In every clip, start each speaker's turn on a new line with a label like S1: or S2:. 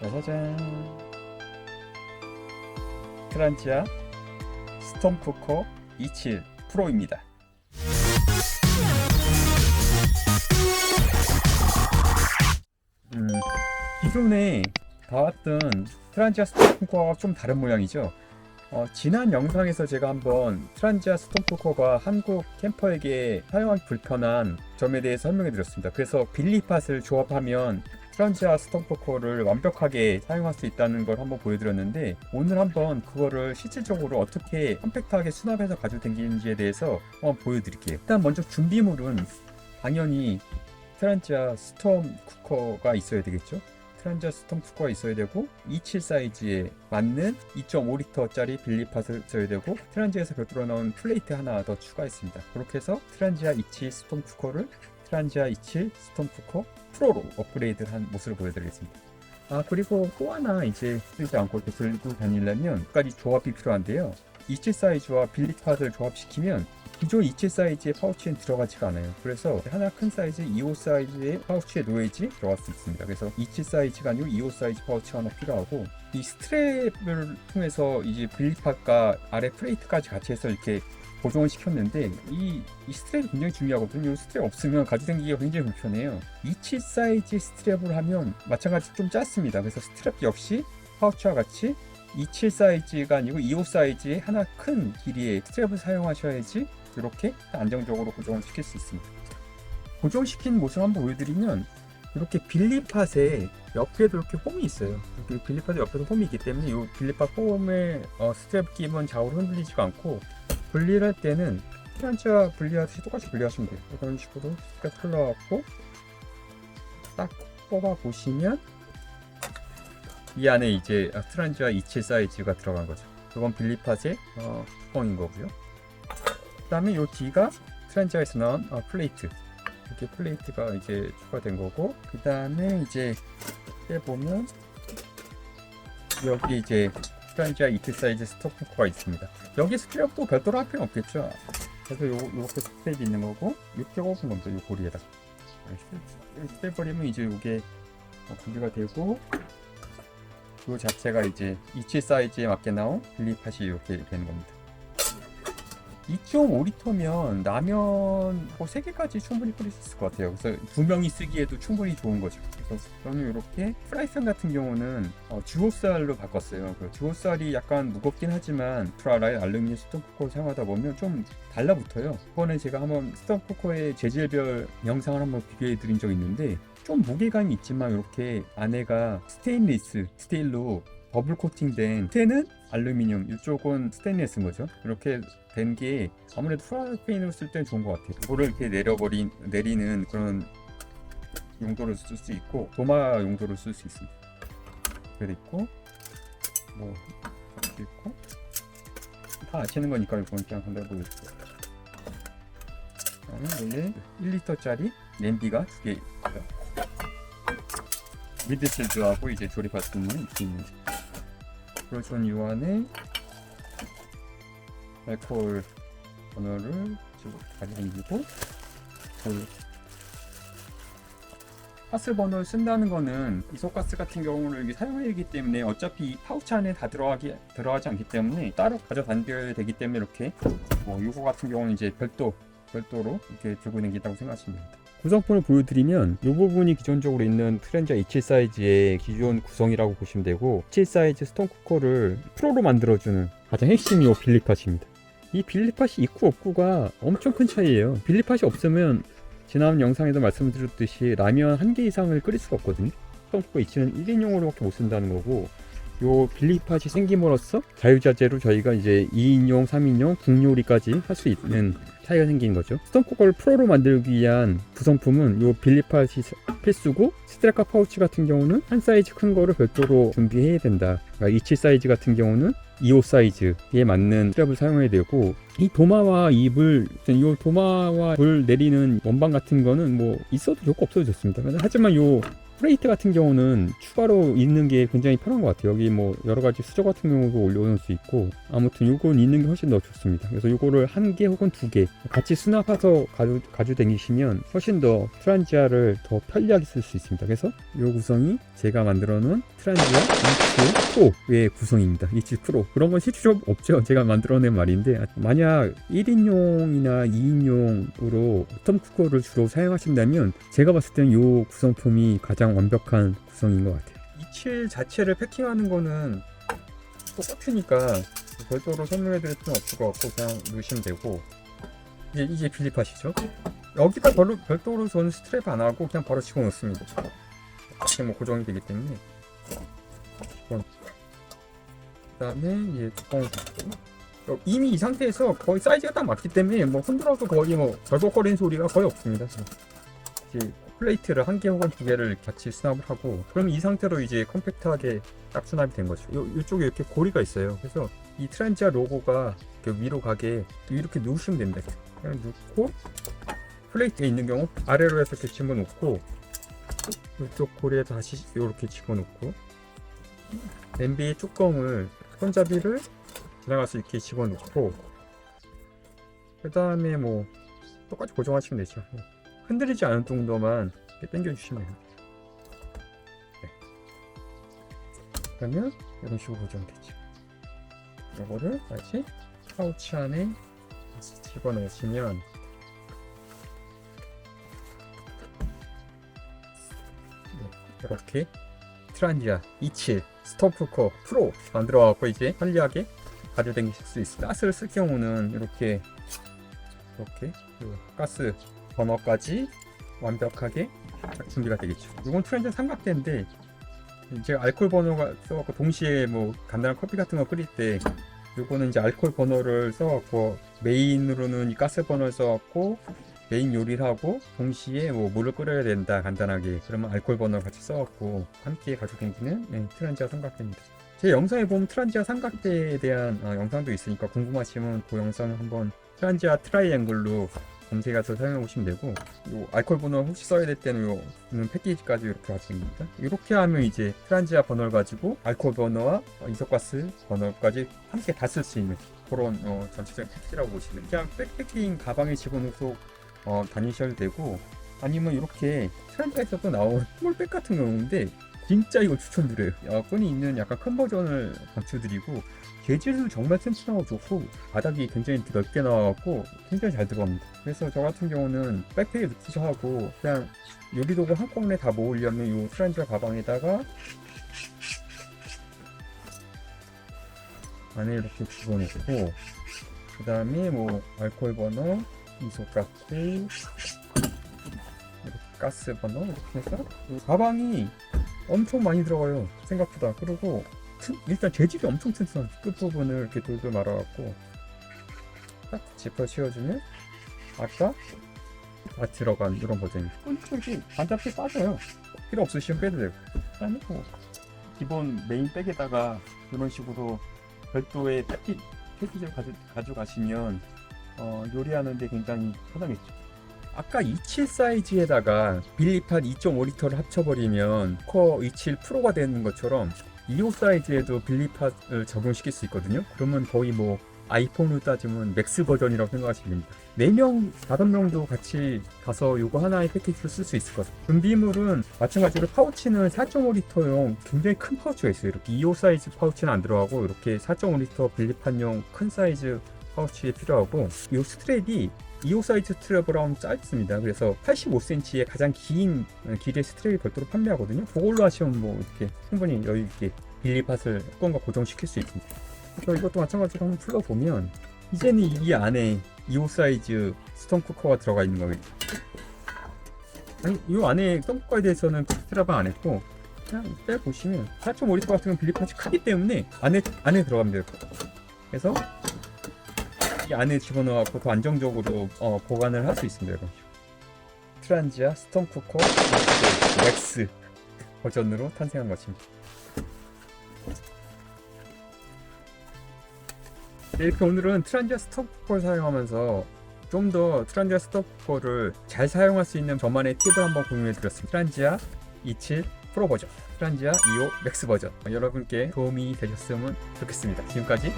S1: 짜자잔. 트란지아 스톰쿠커 27 프로입니다. 음, 기존에 봐왔던 트란지아 스톰쿠커가 좀 다른 모양이죠. 어, 지난 영상에서 제가 한번 트란지아 스톰쿠커가 한국 캠퍼에게 사용하기 불편한 점에 대해 설명해 드렸습니다. 그래서 빌리팟을 조합하면 트란지아 스톰포커를 완벽하게 사용할 수 있다는 걸 한번 보여드렸는데 오늘 한번 그거를 실질적으로 어떻게 컴팩트하게 수납해서 가지고 다니는지에 대해서 한번 보여드릴게요. 일단 먼저 준비물은 당연히 트란지아 스톰 쿠커가 있어야 되겠죠. 트란지아 스톰 쿠커가 있어야 되고 27 사이즈에 맞는 2.5리터짜리 빌리팟을 써야 되고 트란지아에서 별도로 나온 플레이트 하나 더 추가했습니다. 그렇게 해서 트란지아 27 스톰 쿠커를 트란지아 27 스톰 쿠커 프로로 업그레이드를 한 모습을 보여드리겠습니다. 아 그리고 또 하나 이제 쓰지 않고 이렇게 들고 다니려면 몇 가지 조합이 필요한데요. 27 사이즈와 빌리카드를 조합시키면 기존 27 사이즈의 파우치엔 들어가지가 않아요. 그래서 하나 큰 사이즈 25 사이즈의 파우치에 놓여야지 들어갈 수 있습니다. 그래서 27 사이즈가 아니고 25 사이즈 파우치가 하나 필요하고 이 스트랩을 통해서 이제 빌리팟과 아래 플레이트까지 같이 해서 이렇게 고정을 시켰는데 이, 이 스트랩이 굉장히 중요하거든요. 이 스트랩 없으면 가지고 다니기가 굉장히 불편해요. 27 사이즈 스트랩을 하면 마찬가지 좀 짧습니다. 그래서 스트랩 역시 파우치와 같이 27 사이즈가 아니고 25 사이즈의 하나 큰 길이의 스트랩을 사용하셔야지 이렇게 안정적으로 고정을 시킬 수 있습니다. 고정시킨 모습 한번 보여드리면 이렇게 빌리팟에 옆에도 이렇게 홈이 있어요. 이렇게 빌리팟 옆에도 홈이 있기 때문에 이 빌리팟 홈에 어, 스트랩 끼면 좌우로 흔들리지가 않고 분리를 할 때는 트란지아 분리하듯이 똑같이 분리하시면 돼요. 이런 식으로 스트랩 흘러갖고 딱 뽑아 보시면 이 안에 이제 아, 트란지아 27 사이즈가 들어간 거죠. 그건 빌리팟의 어, 뚜껑인 거고요. 그다음에 이 뒤가 트란지아에서 나온 어, 플레이트. 이렇게 플레이트가 이제 추가된 거고, 그 다음에 이제 빼보면 여기 이제 트란지아 27 사이즈 스토커가 있습니다. 여기 스트랩도 별도로 할 필요 없겠죠. 그래서 요, 요렇게 스트랩이 있는 거고, 이렇게 꼽은 겁니다. 요 고리에다. 이렇게 빼버리면 이제 요게 어, 분리가 되고, 요 자체가 이제 27 사이즈에 맞게 나온 빌리팟이 이렇게 되는 겁니다. 2.5리터면 라면 뭐 3개까지 충분히 끓일 수 있을 것 같아요. 그래서 두 명이 쓰기에도 충분히 좋은 거죠. 그래서 저는 이렇게 프라이팬 같은 경우는 어, 주호살로 바꿨어요. 그 주호살이 약간 무겁긴 하지만 프라라인 알루미늄 스톤쿠커를 사용하다 보면 좀 달라붙어요. 이번에 제가 한번 스톤쿠커의 재질별 영상을 한번 비교해 드린 적이 있는데 좀 무게감이 있지만 이렇게 안에가 스테인리스 스테일로 더블 코팅된 밑에는 알루미늄 이쪽은 스테인리스인 거죠. 이렇게 된 게 아무래도 프라이팬으로 쓸 때는 좋은 것 같아요. 이거를 이렇게 내려버린 내리는 그런 용도로 쓸수 있고 도마 용도로 쓸수 있습니다. 이렇게 있고 뭐 이렇게 있고. 다 아시는 거니까 이건 그냥 한번 해보겠습니다. 그다음에 원래 1리터짜리 냄비가 두 개 있고요. 미드실드하고 이제 조립할 수 있는 그 이 안에 알코올 가지고 있고 그 가스 버너를 쓴다는 거는 이소가스 같은 경우는 사용하기 때문에 어차피 이 파우치 안에 다 들어가기 들어가지 않기 때문에 따로 가져다녀야 되기 때문에 이렇게 뭐 이거 같은 경우는 이제 별도 별도로 이렇게 들고 다니겠다고 생각하시면 됩니다. 구성품을 보여드리면 이 부분이 기존적으로 있는 트렌저 27 사이즈의 기존 구성이라고 보시면 되고 27 사이즈 스톤 쿠커를 프로로 만들어주는 가장 핵심이 이 빌리팟입니다. 이 빌리팟이 있고 없고가 엄청 큰 차이예요. 빌리팟이 없으면 지난 영상에도 말씀드렸듯이 라면 한 개 이상을 끓일 수가 없거든요. 스톤 쿠커 27은 1인용으로밖에 못 쓴다는 거고 요 빌리팟이 생김으로써 자유자재로 저희가 이제 2인용, 3인용, 국요리까지 할 수 있는 차이가 생긴 거죠. 스톤코커를 프로로 만들기 위한 구성품은 요 빌리팟이 필수고 스트레카 파우치 같은 경우는 한 사이즈 큰 거를 별도로 준비해야 된다. 그러니까 27 사이즈 같은 경우는 25 사이즈에 맞는 스트랩을 사용해야 되고 이 도마와 이 물, 이 도마와 물 내리는 원방 같은 거는 뭐 있어도 좋고 없어도 좋습니다. 하지만 요 플레이트 같은 경우는 추가로 있는 게 굉장히 편한 것 같아요. 여기 뭐 여러 가지 수저 같은 경우도 올려놓을 수 있고 아무튼 요건 있는 게 훨씬 더 좋습니다. 그래서 요거를 한 개 혹은 두 개 같이 수납해서 가져 가지고 다니시면 훨씬 더 트란지아를 더 편리하게 쓸 수 있습니다. 그래서 요 구성이 제가 만들어 놓은 트란지아 27 프로의 구성입니다. 27 프로 그런 건 실질적 없죠. 제가 만들어낸 말인데 만약 1인용이나 2인용으로 텀 쿠커를 주로 사용하신다면 제가 봤을 때는 요 구성품이 가장 완벽한 구성인 것 같아요. 27 자체를 패킹하는 거는 똑같으니까 별도로 설명해 드릴 필요는 없을 것 같고 그냥 넣으시면 되고 이게, 이게 빌리팟이죠. 여기다 별로, 별도로 저는 스트랩 안 하고 그냥 바로 집어넣습니다. 이렇게 뭐 고정이 되기 때문에 그 다음에 얘 뚜껑을 닫고 어, 이미 이 상태에서 거의 사이즈가 딱 맞기 때문에 뭐 흔들어도 거의 뭐 절벅거리는 소리가 거의 없습니다. 이제 플레이트를 한 개 혹은 두 개를 같이 수납을 하고 그럼 이 상태로 이제 컴팩트하게 딱 수납이 된 거죠. 요, 요쪽에 이렇게 고리가 있어요. 그래서 이 트렌지아 로고가 이렇게 위로 가게 이렇게 누우시면 됩니다. 그냥 넣고 플레이트에 있는 경우 아래로 해서 이렇게 집어넣고 이쪽 고리에 다시 이렇게 집어넣고 냄비의 뚜껑을 손잡이를 지나가서 이렇게 집어넣고 그 다음에 뭐 똑같이 고정하시면 되죠. 흔들리지 않은 정도만 이렇게 당겨주시면 돼요. 네. 그러면 이런 식으로 고정되죠. 이거를 다시 파우치 안에 집어넣으시면 네, 이렇게 트란지아 27 스톰프커 프로 만들어 갖고 이제 편리하게 가져다니실 수 있어요. 가스를 쓸 경우는 이렇게 이렇게 그 가스 버너까지 완벽하게 딱 준비가 되겠죠. 이건 트렌드 삼각대인데 제가 알콜 버너가 써갖고 동시에 뭐 간단한 커피 같은 거 끓일 때 요거는 이제 알콜 버너를 써갖고 메인으로는 이 가스 버너를 써갖고 메인 요리를 하고 동시에 뭐 물을 끓여야 된다 간단하게 그러면 알콜 버너 같이 써갖고 함께 가지고 다니는 네, 트란지아 삼각대입니다. 제 영상에 보면 트란지아 삼각대에 대한 어, 영상도 있으니까 궁금하시면 그 영상을 한번 트란지아 트라이앵글로 검색해서 사용해 보시면 되고 요 알콜 버너 혹시 써야 될 때는 요 있는 패키지까지 이렇게 가집니다. 이렇게 하면 이제 트란지아 버너를 가지고 알콜 어, 이석가스 버너까지 함께 다 쓸 수 있는 그런 어, 전체적인 패키지라고 보시면. 그냥 백패킹 가방에 집어넣어서 어, 다니셔도 되고 아니면 이렇게 트란지아에서도 나온 스몰백 같은 경우인데 진짜 이거 추천드려요. 여건이 있는 약간 큰 버전을 강추드리고 재질도 정말 튼튼하고 좋고 바닥이 굉장히 넓게 나와갖고 굉장히 잘 들어갑니다. 그래서 저 같은 경우는 백팩에 넣기도 하고 그냥 요리도구 한꺼번에 다 모으려면 이 트란지아 가방에다가 안에 이렇게 집어넣고 그 다음에 뭐 알코올 버너, 이소가스, 가스 버너 이렇게 해서 이 가방이 엄청 많이 들어가요 생각보다. 그리고 튼- 일단 재질이 엄청 튼튼 끝부분을 이렇게 돌돌 말아갖고 딱 지퍼 씌워주면 아까 다 들어간 이런 버전입니다 끈쪽이 반짝이 빠져요. 필요 없으시면 빼도 되고. 그다음에 뭐 기본 메인 백에다가 이런 식으로 별도의 패키, 패키지를 가져, 가져가시면 어, 요리하는데 굉장히 편하겠죠 아까 27 사이즈에다가 빌리팟 2.5리터를 합쳐버리면 코어 27 프로가 되는 것처럼 25 사이즈에도 빌리팟을 적용시킬 수 있거든요. 그러면 거의 뭐 아이폰으로 따지면 맥스 버전이라고 생각하시면 됩니다. 4명, 5명도 같이 가서 이거 하나의 패키지로 쓸 수 있을 것 같아요. 준비물은 마찬가지로 파우치는 4.5리터용 굉장히 큰 파우치가 있어요. 이렇게 25 사이즈 파우치는 안 들어가고 이렇게 4.5리터 빌리팟용 큰 사이즈 파우치에 필요하고 이 스트랩이 2호 사이즈 스트랩으로 짧습니다. 그래서 85cm의 가장 긴 어, 길이의 스트랩이 별도로 판매하거든요. 그걸로 하시면 뭐 이렇게 충분히 여유 있게 빌리팟을 뚜껑과 고정시킬 수 있습니다. 그래서 이것도 마찬가지로 한번 풀어보면 이제는 이 안에 2호 사이즈 스톤 쿠커가 들어가 있는 거예요. 아니 이 안에 스톤 쿠커에 대해서는 스트랩은 안 했고 그냥 빼보시면 4.5리터 같은 건 빌리팟이 크기 때문에 안에 안에 돼요. 그래서 이 안에 집어넣어갖고 더 안정적으로 어, 보관을 할 수 있습니다. 이런 식으로. 트란지아 스톰 쿠커 맥스 버전으로 탄생한 것입니다. 네, 이렇게 오늘은 트란지아 스톰 쿠커를 사용하면서 좀더 트란지아 쿠커를 잘 사용할 수 있는 저만의 팁을 한번 공유해 드렸습니다. 트란지아 27 프로 버전, 트란지아 25 맥스 버전 여러분께 도움이 되셨으면 좋겠습니다. 지금까지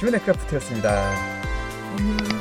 S1: 주은의 크래프트였습니다. 안